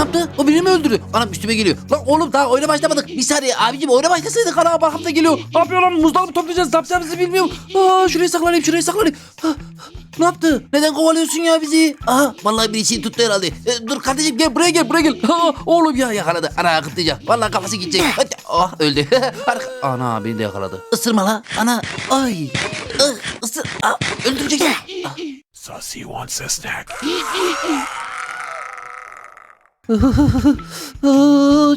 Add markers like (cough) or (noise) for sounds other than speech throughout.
yaptı? O birini mi öldürdü? Anam üstüme geliyor. Lan oğlum daha oyuna başlamadık. Bir saniye abicim oyuna başlasaydık. Ana arkamda geliyor. Ne yapıyor lan? Muzları mı toplayacağız? Ne yapacağımızı bilmiyorum. Aa, şuraya saklanayım şuraya saklanayım. Ha, ne yaptı? Neden kovalıyorsun ya bizi? Aha vallahi birisi tuttu herhalde. E, dur kardeşim gel buraya gel buraya gel. Ha, oğlum ya yakaladı. Ana akıtlayacak. Vallahi kafası gidecek. Hadi. Ah öldü. (laughs) Arka- Ana beni de yakaladı. Isırma la. Ana. Ay. Ah, ısır. Ah, öldürecek. Ah. Sussy wants a snack. (laughs)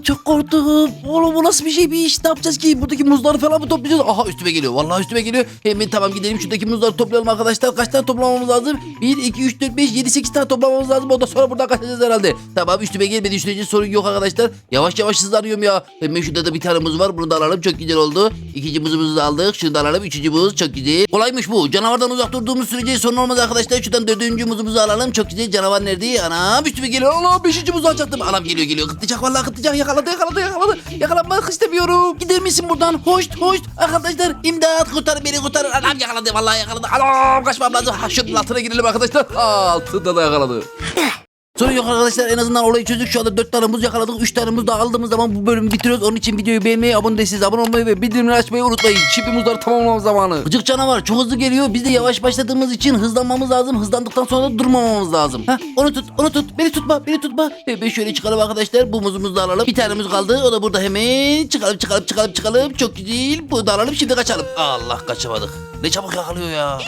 Çok korktum. Oğlum bu nasıl bir şey bir iş? Ne yapacağız ki? Buradaki muzları falan mı toplayacağız? Aha üstüme geliyor. Vallahi üstüme geliyor. Hemen tamam gidelim şuradaki muzları toplayalım arkadaşlar. Kaç tane toplamamız lazım? 1, 2, 3, 4, 5, 7, 8 tane toplamamız lazım. Ondan sonra buradan kaçacağız herhalde. Tamam üstüme gelmediği sürece sorun yok arkadaşlar. Yavaş yavaş hızlanıyorum ya. Hemen şurada da bir tane muz var. Bunu da alalım. Çok güzel oldu. İkinci muzumuzu da aldık. Şunu da alalım. Üçüncü muz. Çok güzel. Kolaymış bu. Canavardan uzak durduğumuz sürece sorun olmaz arkadaşlar. Şuradan dördüncü muzumuzu alalım. Çok güzel. Canavar nerede? Anam üstüme geliyor. Allah beşinci muzu alacaktım. Anam geliyor geliyor. Kıtlayacak vallahi kıtlayacak. Yakaladı yakaladı yakaladı. Yakalanmak istemiyorum. Gider misin buradan? Hoş hoş. Arkadaşlar imdat kurtar beni kurtar. Anam yakaladı vallahi yakaladı. Anam kaçmam lazım. Ha, şunun altına girelim arkadaşlar. Altında da yakaladı. Sorun yok arkadaşlar en azından olayı çözdük. Şu anda 4 tane muz yakaladık. 3 tane muz da aldığımız zaman bu bölümü bitiriyoruz. Onun için videoyu beğenmeyi, abone değilseniz abone olmayı ve bildirimleri açmayı unutmayın. Şimdi muzları tamamlamam zamanı. Gıcık canavar çok hızlı geliyor. Biz de yavaş başladığımız için hızlanmamız lazım. Hızlandıktan sonra da durmamamız lazım. Heh, onu tut, onu tut. Beni tutma, beni tutma. Ben şöyle çıkalım arkadaşlar. Bu muzumuzu da alalım. Bir tane muz kaldı. O da burada hemen. Çıkalım, çıkalım, çıkalım, çıkalım. Çok güzel. Bu da alalım. Şimdi kaçalım. Allah kaçamadık. Ne çabuk yakalıyor ya.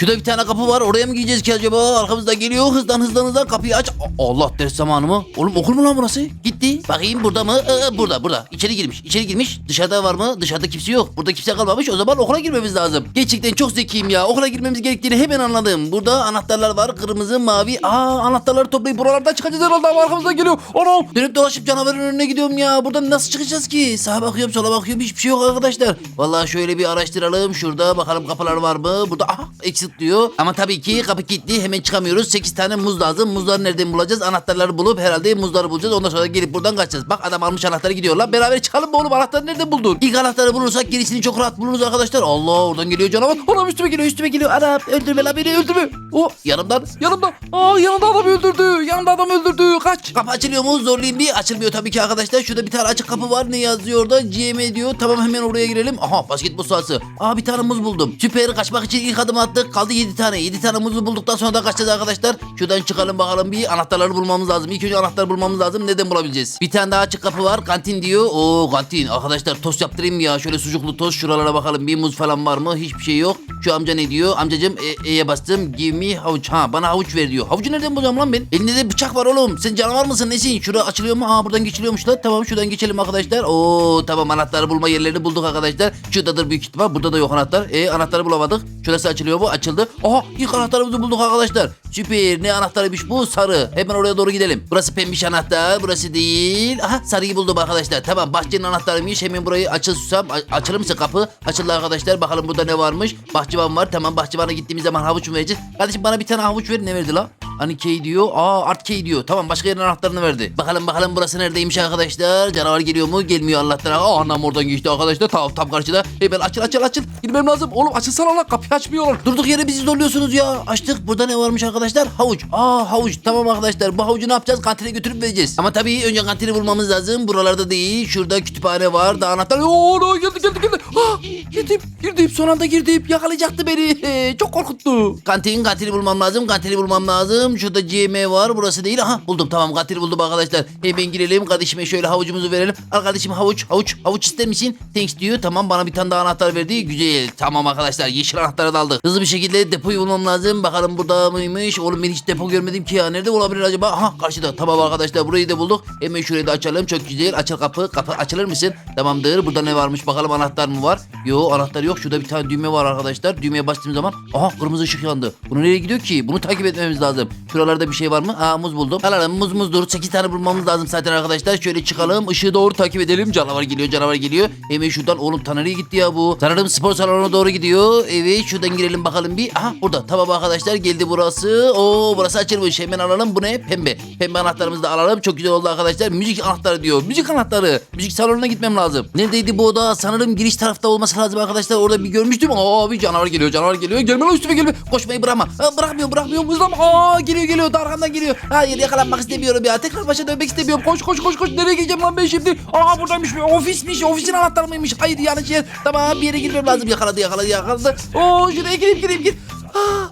Şurada bir tane kapı var. Oraya mı gideceğiz ki acaba? Arkamızda geliyor. Hızdan hızdan hızdan kapıyı aç. Allah ders zamanı mı? Oğlum okul mu lan burası? Gitti. Bakayım burada mı? Ee, burada burada. İçeri girmiş. İçeri girmiş. Dışarıda var mı? Dışarıda kimse yok. Burada kimse kalmamış. O zaman okula girmemiz lazım. Gerçekten çok zekiyim ya. Okula girmemiz gerektiğini hemen anladım. Burada anahtarlar var. Kırmızı, mavi. Aa anahtarları toplayıp buralardan çıkacağız herhalde ama arkamızdan geliyor. Anam. Dönüp dolaşıp canavarın önüne gidiyorum ya. Buradan nasıl çıkacağız ki? Sağa bakıyorum sola bakıyorum. Hiçbir şey yok arkadaşlar. Vallahi şöyle bir araştıralım. Şurada bakalım kapılar var mı? Burada aha exit diyor. Ama tabii ki kapı kilitli. Hemen çıkamıyoruz. 8 tane muz lazım. Muzları nereden bulacağız? Anahtarları bulup herhalde muzları bulacağız. Ondan sonra gelip buradan kaçacağız. Bak adam almış anahtarı gidiyor lan. Beraber çıkalım mı oğlum? Anahtarı nereden buldun? İlk anahtarı bulursak gerisini çok rahat buluruz arkadaşlar. Allah oradan geliyor canavar. Anam üstüme geliyor üstüme geliyor. Anam öldürme lan beni öldürme. O yanımdan yanımdan. Aa yanımda adam öldürdü. Yanımda adam öldürdü. Kaç. Kapı açılıyor mu? Zorlayayım bir. Açılmıyor tabii ki arkadaşlar. Şurada bir tane açık kapı var. Ne yazıyor orada? GM diyor. Tamam hemen oraya girelim. Aha basketbol sahası. Aa bir tane muz buldum. Süper kaçmak için ilk adım attık. Kaldı 7 tane. 7 tane muzu bulduktan sonra da kaçacağız arkadaşlar. Şuradan çıkalım bakalım bir anahtarları bulmamız lazım. İlk önce anahtar bulmamız lazım. Neden bulabileceğiz? Bir tane daha açık kapı var. Kantin diyor. Oo kantin. Arkadaşlar tost yaptırayım ya? Şöyle sucuklu tost. Şuralara bakalım. Bir muz falan var mı? Hiçbir şey yok. Şu amca ne diyor? Amcacım e, E'ye bastım. Give me havuç. Ha bana havuç ver diyor. Havucu nereden bulacağım lan ben? Elinde de bıçak var oğlum. Sen canavar mısın? Nesin? Şura açılıyor mu? Aa buradan geçiliyormuş lan. Tamam şuradan geçelim arkadaşlar. Oo tamam anahtarı bulma yerlerini bulduk arkadaşlar. Şuradadır büyük ihtimal. Burada da yok anahtar. E anahtarı bulamadık. Şurası açılıyor mu? Açıldı. Aha ilk anahtarımızı bulduk arkadaşlar. Süper. Ne anahtarıymış bu? Sarı. Hemen oraya doğru gidelim. Burası pembiş anahtar. Burası değil. Aha sarıyı buldum arkadaşlar. Tamam bahçenin anahtarıymış. Hemen burayı açıl susam. A- açılır mısın kapı? Açıldı arkadaşlar. Bakalım burada ne varmış. Bahçıvan var. Tamam bahçıvana gittiğimiz zaman havuç mu vereceğiz? Kardeşim bana bir tane havuç ver. Ne verdi la? K diyor. Aa art K diyor. Tamam başka yerin anahtarını verdi. Bakalım bakalım burası neredeymiş arkadaşlar. Canavar geliyor mu? Gelmiyor Allah'tan. Aa anam oradan geçti arkadaşlar. Tam, tam karşıda. Hemen açıl açıl açıl. Girmem lazım. Oğlum açılsana lan kapıyı açmıyorlar. Durduk yere bizi zorluyorsunuz ya. Açtık. Burada ne varmış arkadaşlar? Havuç. Aa havuç. Tamam arkadaşlar. Bu havucu ne yapacağız? Kantine götürüp vereceğiz. Ama tabii önce kantini bulmamız lazım. Buralarda değil. Şurada kütüphane var. Da anahtar. Oo no, geldi geldi geldi. Ah, girdim. Girdim. Son anda girdim. Yakalayacaktı beni. (laughs) Çok korkuttu. Kantin kantini bulmam lazım. Kantini bulmam lazım. Şurada GM var. Burası değil. Aha buldum. Tamam kantini buldum arkadaşlar. Hemen girelim. Kardeşime şöyle havucumuzu verelim. Al kardeşim havuç. Havuç. Havuç ister misin? Thanks diyor. Tamam bana bir tane daha anahtar verdi. Güzel. Tamam arkadaşlar. Yeşil anahtarı da aldık. Hızlı bir şekilde depoyu bulmam lazım. Bakalım burada mıymış? Oğlum ben hiç depo görmedim ki ya. Nerede olabilir acaba? Aha karşıda. Tamam arkadaşlar burayı da bulduk. Hemen şurayı da açalım. Çok güzel. Açıl kapı. Kapı açılır mısın? Tamamdır. Burada ne varmış? Bakalım anahtar mı var? Yo anahtar yok. Şurada bir tane düğme var arkadaşlar. Düğmeye bastığım zaman aha kırmızı ışık yandı. Bunu nereye gidiyor ki? Bunu takip etmemiz lazım. Şuralarda bir şey var mı? Aa muz buldum. Alalım muz muzdur. 8 tane bulmamız lazım zaten arkadaşlar. Şöyle çıkalım. Işığı doğru takip edelim. Canavar geliyor. Canavar geliyor. Hemen şuradan oğlum ta nereye gitti ya bu? Sanırım spor salonuna doğru gidiyor. Evet şuradan girelim bakalım bir. Aha burada. Tamam arkadaşlar geldi burası. Oo burası açılmış. Hemen alalım. Bu ne? Pembe. Pembe anahtarımızı da alalım. Çok güzel oldu arkadaşlar. Müzik anahtarı diyor. Müzik anahtarı. Müzik salonuna gitmem lazım. Neredeydi bu oda? Sanırım giriş tarafta olması lazım arkadaşlar. Orada bir görmüştüm. Aa bir canavar geliyor. Canavar geliyor. Gelme lan üstüme gelme. Koşmayı bırakma. Ha, bırakmıyorum bırakmıyorum. Hızlam. Aa geliyor geliyor da arkamdan geliyor. Hayır yakalanmak istemiyorum ya. Tekrar başa dönmek istemiyorum. Koş koş koş koş. Nereye gideceğim lan ben şimdi? Aa buradaymış. Ofismiş. Ofisin anahtarı mıymış? Hayır yanlış yer. Tamam bir yere girmem lazım. Yakaladı yakaladı yakaladı. Oo şuraya gireyim gireyim gir. Aa,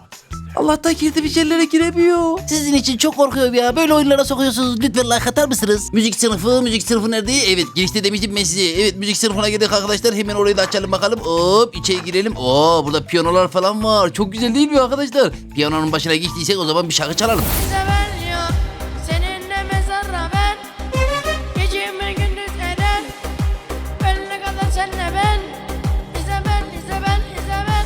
Allah'tan girdi bir yerlere giremiyor. Sizin için çok korkuyorum ya. Böyle oyunlara sokuyorsunuz. Lütfen like atar mısınız? Müzik sınıfı, müzik sınıfı nerede? Evet girişte demiştim ben size. Evet müzik sınıfına girdik arkadaşlar. Hemen orayı da açalım bakalım. Hop içeri girelim. Oo burada piyanolar falan var. Çok güzel değil mi arkadaşlar? Piyanonun başına geçtiysek o zaman bir şarkı çalalım. Bize ben yok Seninle mezarla ben Gecemi gündüz eder Ölene kadar senle ben Bize ben, bize ben, bize ben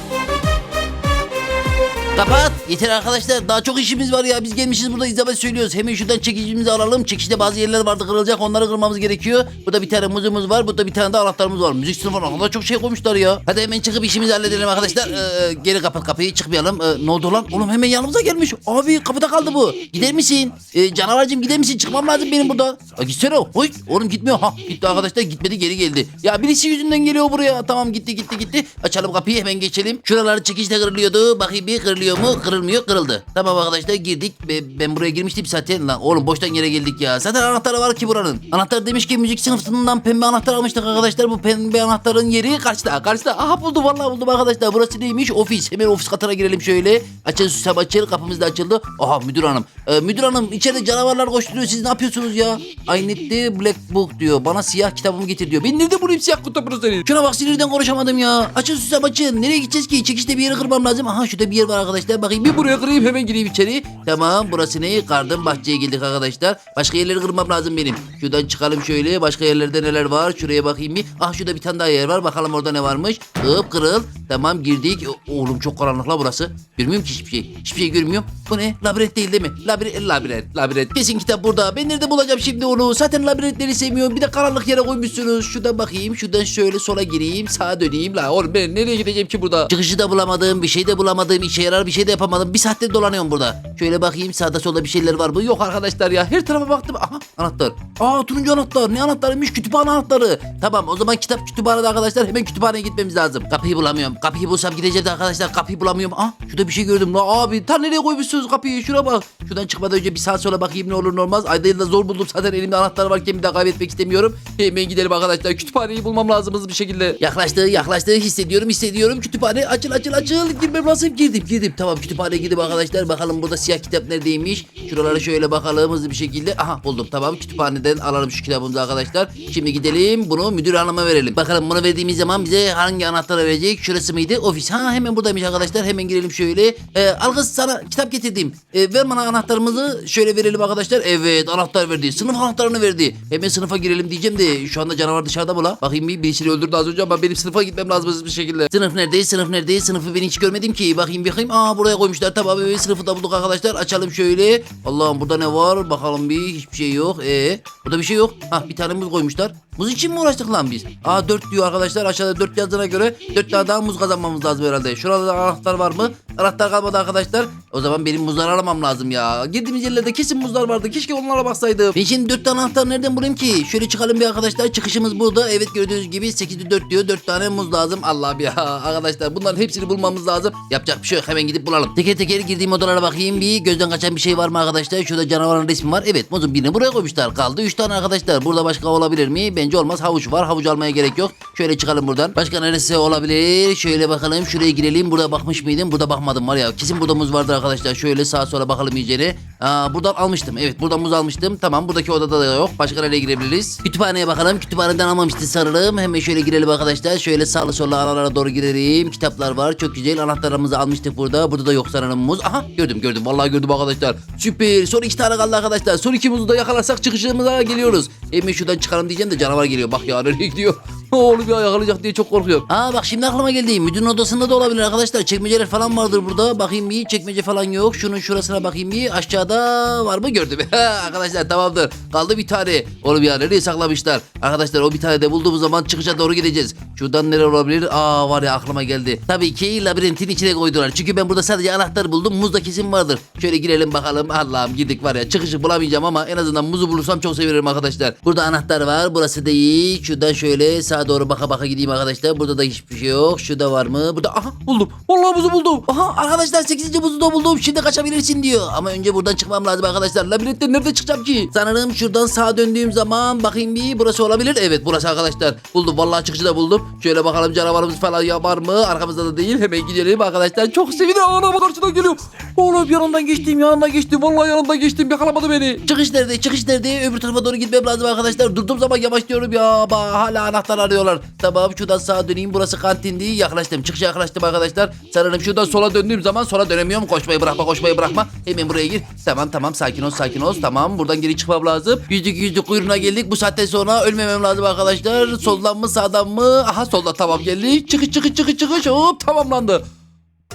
Kapat. Yeter arkadaşlar. Daha çok işimiz var ya. Biz gelmişiz burada izleme söylüyoruz. Hemen şuradan çekicimizi alalım. Çekişte bazı yerler vardı kırılacak. Onları kırmamız gerekiyor. Burada bir tane muzumuz var. Burada bir tane de anahtarımız var. Müzik sınıfına o çok şey koymuşlar ya. Hadi hemen çıkıp işimizi halledelim arkadaşlar. Ee, geri kapat kapıyı. Çıkmayalım. Ee, ne oldu lan? Oğlum hemen yanımıza gelmiş. Abi kapıda kaldı bu. Gider misin? Ee, canavarcığım gider misin? Çıkmam lazım benim burada. Aa, gitsene. Hoy. Oğlum gitmiyor. Ha gitti arkadaşlar. Gitmedi geri geldi. Ya birisi yüzünden geliyor buraya. Tamam gitti gitti gitti. Açalım kapıyı hemen geçelim. Şuraları çekişte kırılıyordu. Bakayım bir kırılıyor mu? Kırılmıyor. Kırıldı. Tamam arkadaşlar girdik. Be- Ben buraya girmiştim zaten. Lan oğlum boştan yere geldik ya. Zaten anahtarı var ki buranın. Anahtar demiş ki müzik sınıfından pembe anahtar almıştık arkadaşlar. Bu pembe anahtarın yeri karşıda. Karşıda. Aha buldum vallahi buldum arkadaşlar. Burası neymiş? Ofis. Hemen ofis katına girelim şöyle. Açın susam açıl. Kapımız da açıldı. Aha müdür hanım. Ee, müdür hanım içeride canavarlar koşturuyor. Siz ne yapıyorsunuz ya? I need black book diyor. Bana siyah kitabımı getir diyor. Ben nerede bulayım siyah kitabını senin? Şuna bak sinirden konuşamadım ya. Açın susam açın. Nereye gideceğiz ki? Çekişte bir yere kırmam lazım. Aha şurada bir yer var arkadaşlar. Bakayım bir buraya kırayım hemen gireyim içeri. Tamam burası ne? Kardım bahçeye geldik arkadaşlar. Başka yerleri kırmam lazım benim. Şuradan çıkalım şöyle. Başka yerlerde neler var? Şuraya bakayım bir. Ah şurada bir tane daha yer var. Bakalım orada ne varmış. Hıp kırıl. Tamam girdik. Oğlum çok karanlık la burası. Görmüyorum ki hiçbir şey. Hiçbir şey görmüyorum. Bu ne? Labirent değil değil mi? Labirent, labirent, labirent. Kesin kitap burada. Ben nerede bulacağım şimdi onu? Zaten labirentleri sevmiyorum. Bir de karanlık yere koymuşsunuz. Şuradan bakayım. Şuradan şöyle sola gireyim. Sağa döneyim. La oğlum ben nereye gideceğim ki burada? Çıkışı da bulamadım. Bir şey de bulamadım. işe yarar bir şey de yapamadım. Bir saattir dolanıyorum burada. Şöyle bakayım sağda solda bir şeyler var mı? Yok arkadaşlar ya. Her tarafa baktım. Aha anahtar. Aa turuncu anahtar. Ne anahtarıymış? Kütüphane anahtarı. Tamam o zaman kitap kütüphanede arkadaşlar. Hemen kütüphaneye gitmemiz lazım. Kapıyı bulamıyorum. Kapıyı bulsam gideceğim de arkadaşlar. Kapıyı bulamıyorum. Ah şurada bir şey gördüm. La abi ta nereye koymuşsunuz kapıyı? Şuna bak. Şuradan çıkmadan önce bir saat sonra bakayım ne olur ne olmaz. Ayda yılda zor buldum. Zaten elimde anahtar varken bir daha kaybetmek istemiyorum. Hemen gidelim arkadaşlar. Kütüphaneyi bulmam lazım hızlı bir şekilde. Yaklaştı yaklaştı. Hissediyorum hissediyorum. Kütüphane açıl açıl açıl. Girmem lazım. Girdim girdim. Tamam kütüphaneye gidip arkadaşlar. Bakalım burada siyah kitap neredeymiş. Şuralara şöyle bakalım hızlı bir şekilde. Aha buldum tamam. Kütüphaneden alalım şu kitabımızı arkadaşlar. Şimdi gidelim bunu müdür hanıma verelim. Bakalım bunu verdiğimiz zaman bize hangi anahtarı verecek? Şurası mıydı? Ofis. Ha hemen buradaymış arkadaşlar. Hemen girelim şöyle. Ee, al kız sana kitap getirdim. Ee, ver bana anahtarımızı. Şöyle verelim arkadaşlar. Evet anahtar verdi. Sınıf anahtarını verdi. Hemen sınıfa girelim diyeceğim de şu anda canavar dışarıda mı la? Bakayım bir birisini öldürdü az önce ama benim sınıfa gitmem lazım hızlı bir şekilde. Sınıf neredeyiz? Sınıf neredeyiz? Sınıfı ben hiç görmedim ki. Bakayım bakayım. Aa buraya koymuşlar. Tamam evet sınıfı da bulduk arkadaşlar. Açalım şöyle. Allah'ım burada ne var? Bakalım bir. Hiçbir şey yok. Ee, burada bir şey yok. Ha bir tane muz koymuşlar. Muz için mi uğraştık lan biz? Aa 4 diyor arkadaşlar. Aşağıda 4 yazdığına göre 4 tane daha muz kazanmamız lazım herhalde. Şurada da anahtar var mı? Anahtar kalmadı arkadaşlar. O zaman benim muzları aramam lazım ya. Girdiğimiz yerlerde kesin muzlar vardı. Keşke onlara baksaydım. Ben şimdi 4 tane anahtar nereden bulayım ki? Şöyle çıkalım bir arkadaşlar. Çıkışımız burada. Evet gördüğünüz gibi 8'de 4 diyor. 4 tane muz lazım. Allah'ım ya (laughs) arkadaşlar bunların hepsini bulmamız lazım. Yapacak bir şey yok. Hemen gidip bulalım. Teker teker girdiğim odalara bakayım. Bir gözden kaçan bir şey var mı arkadaşlar? Şurada canavarın resmi var. Evet muzun birini buraya koymuşlar. Kaldı 3 tane arkadaşlar. Burada başka olabilir mi? Bence olmaz. Havuç var. Havuç almaya gerek yok. Şöyle çıkalım buradan. Başka neresi olabilir? Şöyle bakalım. Şuraya girelim. Burada bakmış mıydım? Burada bakmadım var ya. Kesin burada muz vardır arkadaşlar. Şöyle sağa sola bakalım iyicene. Aa, buradan almıştım. Evet buradan muz almıştım. Tamam buradaki odada da yok. Başka nereye girebiliriz? Kütüphaneye bakalım. Kütüphaneden almamıştı sanırım. Hemen şöyle girelim arkadaşlar. Şöyle sağlı sollu aralara doğru girelim. Kitaplar var. Çok güzel. Anahtarımızı almıştık burada. Burada da yok sanırım muz. Aha gördüm gördüm. Vallahi gördüm arkadaşlar. Süper. Son iki tane kaldı arkadaşlar. Son iki muzu da yakalarsak çıkışımıza geliyoruz. Hemen şuradan çıkalım diyeceğim de canavar geliyor. Bak ya nereye (laughs) gidiyor? (laughs) Oğlum ya yakalayacak diye çok korkuyorum. Aa bak şimdi aklıma geldi. Müdürün odasında da olabilir arkadaşlar. Çekmeceler falan vardır burada. Bakayım bir çekmece falan yok. Şunun şurasına bakayım bir. Aşağıda var mı gördüm. (laughs) arkadaşlar tamamdır. Kaldı bir tane. Oğlum ya nereye saklamışlar? Arkadaşlar o bir tane de bulduğumuz zaman çıkışa doğru gideceğiz. Şuradan neler olabilir? Aa var ya aklıma geldi. Tabii ki labirentin içine koydular. Çünkü ben burada sadece anahtar buldum. Muz da kesin vardır. Şöyle girelim bakalım. Allah'ım girdik var ya. Çıkışı bulamayacağım ama en azından muzu bulursam çok sevinirim arkadaşlar. Burada anahtar var. Burası değil. Şuradan şöyle sağ sağa doğru baka baka gideyim arkadaşlar. Burada da hiçbir şey yok. Şurada var mı? Burada aha buldum. Vallahi buzu buldum. Aha arkadaşlar 8. buzu da buldum. Şimdi kaçabilirsin diyor. Ama önce buradan çıkmam lazım arkadaşlar. Labirentten nerede çıkacağım ki? Sanırım şuradan sağa döndüğüm zaman bakayım bir burası olabilir. Evet burası arkadaşlar. Buldum. Vallahi çıkışı da buldum. Şöyle bakalım canavarımız falan yapar mı? Arkamızda da değil. Hemen gidelim arkadaşlar. Çok sevinirim. Ana karşıdan geliyor. Oğlum yanından geçtim yanından geçtim. Vallahi yanından geçtim. Yakalamadı beni. Çıkış nerede? Çıkış nerede? Öbür tarafa doğru gitmem lazım arkadaşlar. Durduğum zaman yavaşlıyorum ya. Ba, hala anahtar arıyorlar. Tamam şuradan sağa döneyim. Burası kantindi. Yaklaştım. Çıkışa yaklaştım arkadaşlar. Sanırım şuradan sola döndüğüm zaman sola dönemiyorum. Koşmayı bırakma koşmayı bırakma. Hemen buraya gir. Tamam tamam sakin ol sakin ol. Tamam buradan geri çıkmam lazım. Yüzlük yüzlük kuyruğuna geldik. Bu saatten sonra ölmemem lazım arkadaşlar. Soldan mı sağdan mı? Aha solda tamam geldik. Çıkış çıkış çıkış çıkış. Hop tamamlandı.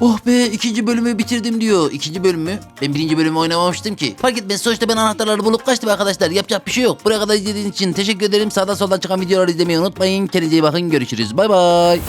Oh be ikinci bölümü bitirdim diyor. İkinci bölümü? Ben birinci bölümü oynamamıştım ki. Fark etmez sonuçta ben anahtarları bulup kaçtım arkadaşlar. Yapacak bir şey yok. Buraya kadar izlediğiniz için teşekkür ederim. Sağdan soldan çıkan videoları izlemeyi unutmayın. Kendinize iyi bakın. Görüşürüz. Bay bay.